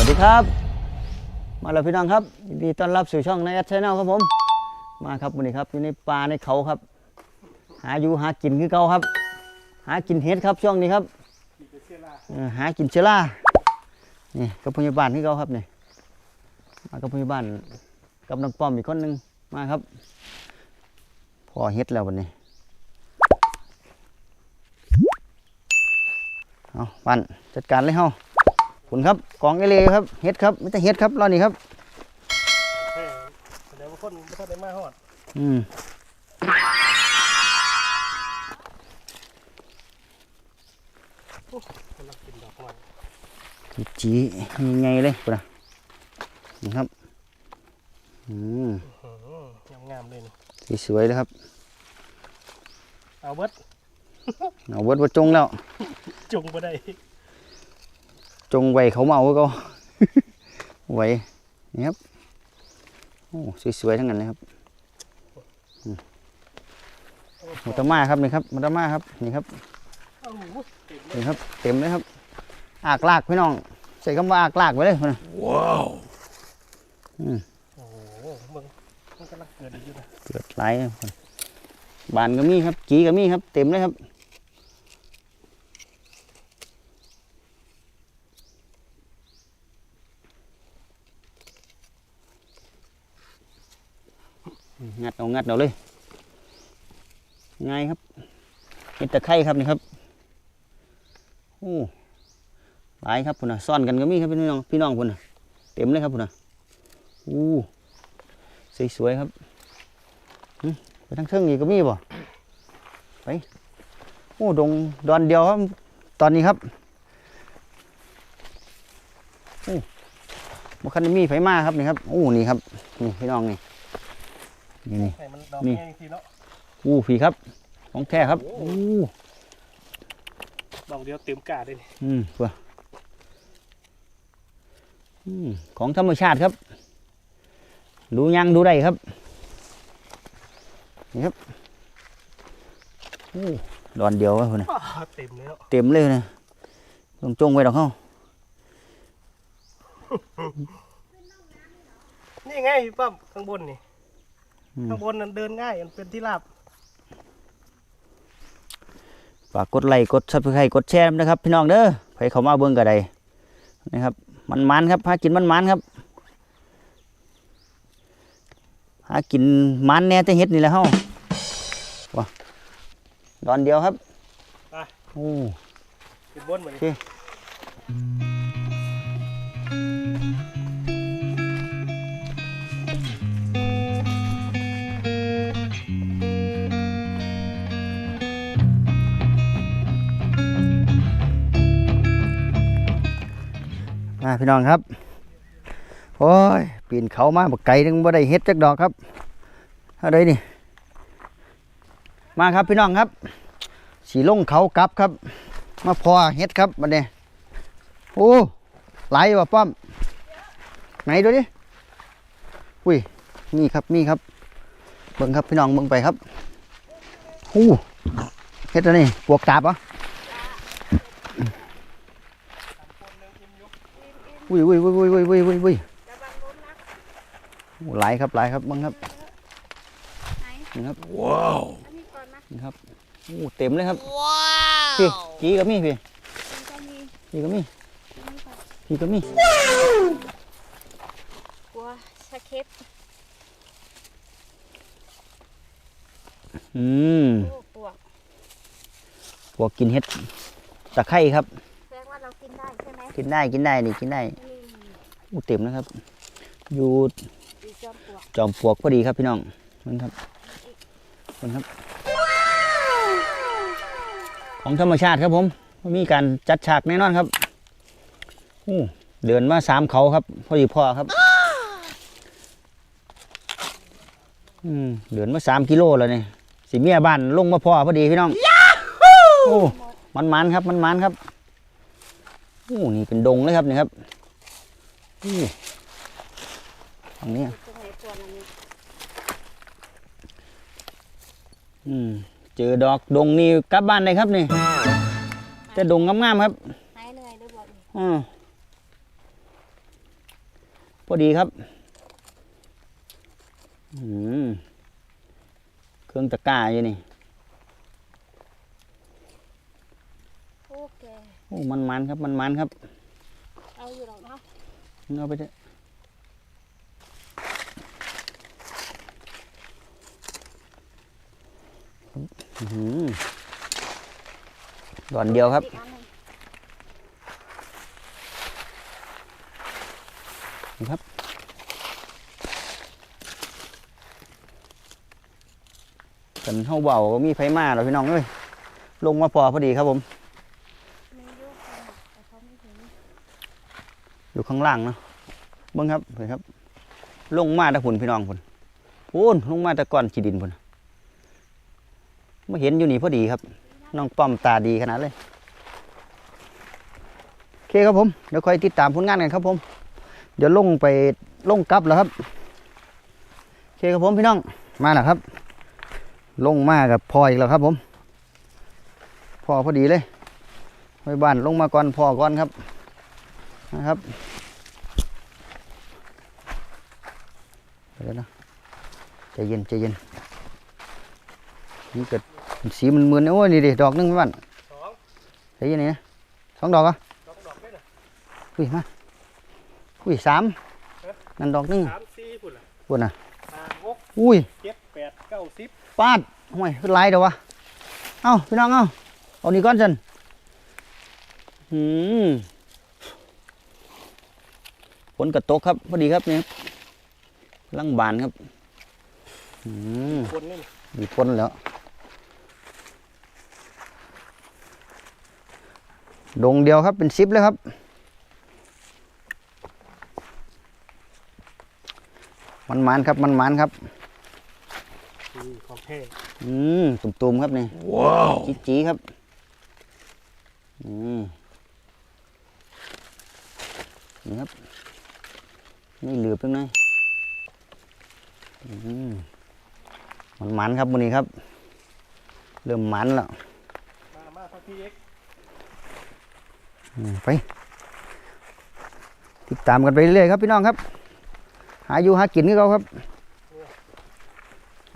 วัสดีครับ มาแล้วพี่น้องครับยินดีต้อนรับสู่ช่องนายแอดชแนลครับผม มาครับวันนี้ครับอยู่ในป่าในเขาครับ หาอยู่หากินคือเก่าครับ หากินเห็ดครับช่วงนี้ครับเออหากินเชื้อรานี่กับพยาบาลที่เขาครับนี่มากับพยาบาลกับน้องป้อมอีกคนหนึ่งมาครับ พอเฮ็ดแล้ววันนี้เอาปันจัดการเลยเฮา ขคุณครับกองเอเลครับเฮ็ดครับไม่ใช่เฮ็ดครับรอนี่ครับแค่แสดงว่าคนไม่ทันได้มาฮอดอืมกำลังกินดอกไม้จีจียังไงเลยปุ่นนะนี่ครับอืมงามงามๆเลยนี่สวยๆเลยครับ เอาเบิดเอาเบิดว่าจงแล้วจุงไปได้ จงไว้เขาเมาก็ไว้นี่ครับโอ้สวยๆทั้งนั้นเลยครับอืมมัตตามาครับนี่ครับมัตตามาครับนี่ครับเอ้าเต็มเลยนี่ครับ เต็มเลยครับ อากลากพี่น้อง ใส่คำว่าอากลากไว้เลยพุ่นนะโอ้โหมึงมันกำลังเกิดอยู่นะเกิดหลายเลยพุ่นบานก็มีครับจีก็มีครับ เต็มเลยครับ งัดเอางัดเอาเลยง่ายครับเห็ดตะไคร้ครับนี่ครับโอ้หลายครับพุ่นนะซ่อนกันก็มีครับพี่น้องพี่น้องพุ่นนะเต็มเลยครับพุ่นนะอู้สวยๆครับไปทั้งเทิงอีกก็มีบ่ไปโอ้ดงดอนเดียวครับตอนนี้ครับโอ้บ่คันได้มีไฟมาครับนี่ครับโอ้นี่ครับนี่พี่น้องนี่ นี่นี่ ให้มันดอกนี่ง่ายทีเนาะอู้ผีครับ ของแท้ครับอู้ดอกเดียวเต็มกาเลยนี่อืมเพื่ออืมของธรรมชาติครับ ดูยังดูได้ครับนี่ครับอู้ดอนเดียววะคนน่ะ อ้าเต็มเลยเนาะเต็มเลยนะต้องจงไว้ดอกเขานี่ไงพี่ป้อมข้างบนนี่อืม ข้างบนนั้นเดินง่ายมันเป็นที่ราบฝากกดไลค์กดซับสไครต์กดแชร์นะครับ พี่น้องเด้อใครเข้ามาเบิ่งก็ได้นะครับ มันมันๆครับหากินมันมันๆครับหากินมันแหน่แต่เฮ็ดนี่แหละเฮาว้าดอนเดียวครับโอ้ขึ้นบนเหมือนโอเคมาพี่น้องครับโอ้ยปีนเขามาบักไก่นึงบ่ได้เฮ็ดจักดอกครับอะไรนี่ มาครับพี่น้องครับสีลงเขากลับครับ มาพอเฮ็ดครับบัดนี้โอ้ไหลว่ะป้อม ไหนดูดิอุ้ยนี่ครับนี่ครับ เบิ่งครับพี่น้องเบิ่งไปครับอู้เฮ็ดอะไรนี่ปวกตาบเห ออุ้ยอุ้ยอุ้ยอุ้ยอุ้ยอุ้ยอุ้ยอุ้ยโอ้ไหลายครับไหลายครับเบิ่งครับไหนนี่ครับอันนี้ก่อนนะนี่ครับโอ้เต็มเลยครับพี่จีก็มีพี่มันก็มีพี่ก็มีอันนี้ก่อนพี่ก็มีกลัวสะเก็ตอืมโอ้ปวกพวกกินเห็ดตะไคร้ครับแสดงว่าเรากินได้ใช่ไหม กินได้กินได้นี่กินได้นี่โอ้เต็มนะครับ อยู่ดีจอมปลวกจอมปลวกพอดีครับพี่น้องมันครับมันครับ ของธรรมชาติครับผมไม่มีการจัดฉากแน่นอนครับอู้เดินมาสามเขาครับพอดีพ่อครับอืมเดินมาสามกิโลแล้วเนี่ยสิเมียบ้านลงมาพ่อพอดีพี่น้อง โอ้ มันมันๆครับ มันมันๆครับ โอ้นี่เป็นดงเลยครับนี่ครับอู้ตรงนี้ตรงไหนปวกอันนี้อืมเจอดอกดงนี่กลับบ้านเลยครับนี่แต่ดงงามๆครับหายเหนื่อยด้วยบอกนี่อืมพอดีครับอืมเครื่องตะกร้าอยู่นี่ โอเค โอ้ มันมันๆครับมันมันๆครับ เอาอยู่หรอกเนาะเอาไปเถอะอื้อหือดอนเดียวครับอีกอันหนึ่งนี่ครับ กันเฮาเบาก็มีไฟมาแล้วพี่น้องเอ้ยลงมาพอพอดีครับผมมีอยูค่ะแต่เขาไม่ถึง อยู่ข้างล่างเนาะเบิ้งครับเห็นครับ ลงมาแตะพุ่นพี่น้องพุ่นพูนลงมาแตะก้อนขีดินพุ่นมาเห็นอยู่นี่พอดีครับ น้องป้อมตาดีขนาดเลยโอเคครับผมเดี๋ยวคอยติดตามผลงานกันครับผม เดี๋ยวลงไปลงกลับแล้วครับโอเคครับผมพี่น้องมาแล้วครับ ลงมากับพออีกแล้วครับผมพอพอดีเลยไปบ้านลงมาก่อนพอก่อนครับ นะครับเดี๋ยวนะใจเย็นใจเย็นนี่เกิดสีมันมึนๆโอ้ยนี่ดิดอกหนึงพี่บ้านสองใจเย็นนี่นะสองดอกเหรอะสองดอกได้น่ะอุ้ยมาอุ้ยสามนั่นดอกหนึงสามสี่พุ่นล่ะปวดน่ะห้าหกอุ้ยเจ็ดแปดเก้าสิบปาดห่วยเป็นไรเดี๋ยววะเอ้าพี่น้องเอ้าเอานี่ก้อนจันหืม ฝนกระตกครับพอดีครับเนี่ยลังบานครับอืมคนนี่มีฝนแล้วดงเดียวครับเป็นซิปเลยครับ มันมันๆครับมันมันๆครับอืมของแท้อืมตุ่มๆครับนี่ว้าวจีๆครับอืมนี่ครับ นี่เหลือบเพียงน้อยอืมมันมันๆครับวันนี้ครับ เริ่มมันแล้วมามาพักพี่เอ็กซ์อืมไปติดตามกันไปเรื่อยๆครับพี่น้องครับ หาอยู่หากินนี่เขาครับ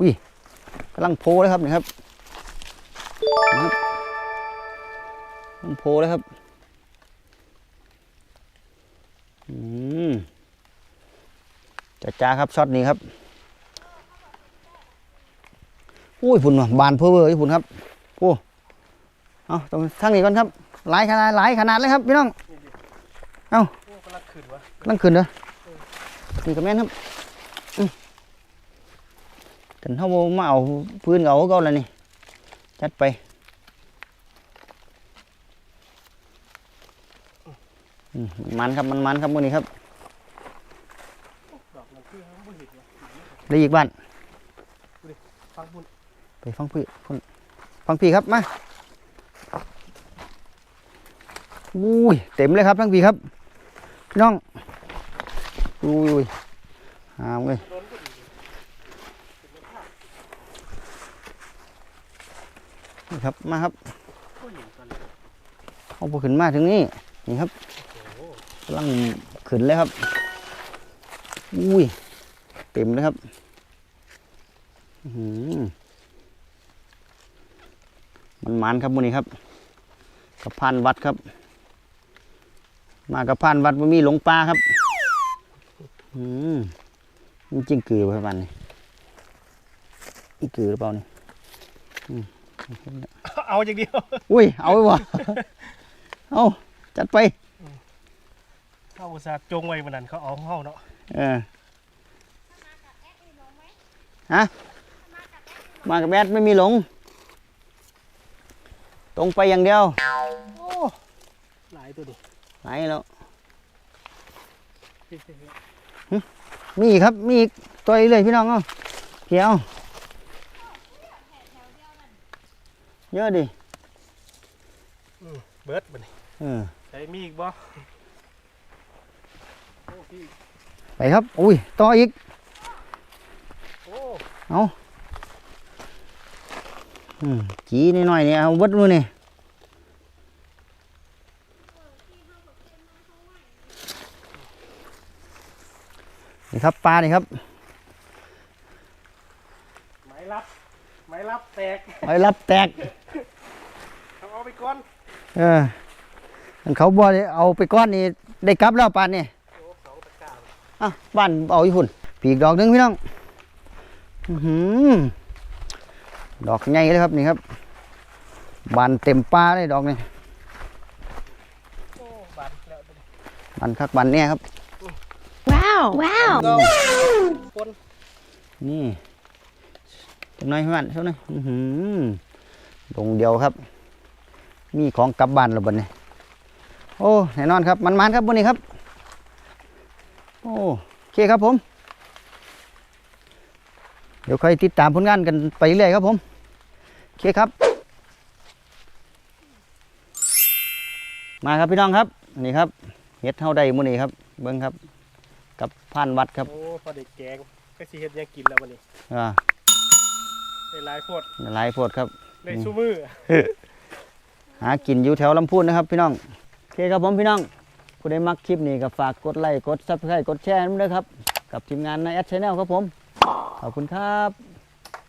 วิกำลังโพเลยครับนี่ครับนี่ครับกำลังโพเลยครับอืม จ้าจ้าครับช็อตนี้ครับอุ้ยฝุ่นว่ะบานเพ้อเวอร์ฝุ่นครับโอ้เอาตรงทางนี้ก่อนครับหลายขนาดหลายขนาดเลยครับพี่น้องโอ้กำลังขึ้นวะกำลังขึ้นเด้อนี่ก็แม่นครับอืมแต่เขาบ่มาเอาพื้นเอาก็แล้วนี่จัดไปมันครับมันมันครับมือนี้ครับ ดอกนั่นคือเขาไม่เห็นวะ ได้อีกบ้านฟังพุ่นไปฟังพี่ฟังฟังพี่ครับมาอุ้ยเต็มเลยครับทั้งพี่ครับพี่น้องอุ้ยอุ้ยหามเลยโดนก็ดีนี่ครับมาครับผู้หญิงกันเอาพวกขึ้นมาถึงนี่นี่ครับโอ้โหกำลังขึ้นเลยครับ อุ้ย เต็มเลยครับอื้อหือ มันมันครับมื้อนี้ครับกระพานวัดครับ มากระพานวัดมันมีหลงปลาครับ อืมมันจริงกือป่ะครับอันนี้อีกือหรือเปล่านี่อืมเอาอย่างเดียว อุ้ย เอาไว้บ่เอาจัดไปเข้าอุตส่าห์จงไว้วันนั้นเขาเอาของเขาเนาะเออฮะ มากับแอดไม่มีหลง ตรงไปอย่างเดียวโอ้หลายตัวดิไหนแล้วมีอีกครับ มีอีกตัวอีกเลยพี่น้องเอ้าเพียวเยอะดิเบิร์ดบัดนเออใช้มีอีกบ่โอ้พี่ไปครับ อุ้ยต่ออีกโอ้อืม จีนิดหน่อยเนี่ยเอาวัดมือนี่นี่ครับปลานี่ครับไม้รับไม้รับแตกไว้รับแตกเอาเอาไปก่อนเอออันเขาบ่ได้เอาไปก้อนนี่ได้กลับแล้วปานนี่โอ้สองตะกร้าอะบ้านเอาอยู่พุ่นปีกดอกหนึงพี่น้อง อื้อหือ ดอกใหญ่เลยครับนี่ครับ บานเต็มปลาเลยดอกนี่โอ้บานแล้วตัวนี้บานคักบานเนี่ยครับ Wow Wow ก็คนนี่จังหน่อยพี่มันเท่านั้นอื้อหือดงเดียวครับ มีของกลับบ้านแล้วบัดนี้โอ้ แน่นอนครับ มันมันๆครับบนนี้ครับ โอ้โอเคครับผม เดี๋ยวค่อยติดตามผลงานกันไปเรื่อยๆครับผมโอ เคครับ มาครับพี่น้องครับ นี่ครับเฮ็ดเท่าใดมื้อนี้ครับ เบิ่งครับ กับผ่านวัดครับโอ้พอได้แกงก็สิเฮ็ดหยังกินแล้ววันนี้อ่าได้หลายโพดหลายโพดครับ ได้สู้มือหากินอยู่แถวลำพูนนะครับ พี่น้องโอเคครับผมพี่น้องผู้ใดมักคลิปนี้ก็ฝากกดไลค์กดซับสไครต์กดแชร์ด้วยครับ กับทีมงานในแอดชแนลครับผม ขอบคุณครับ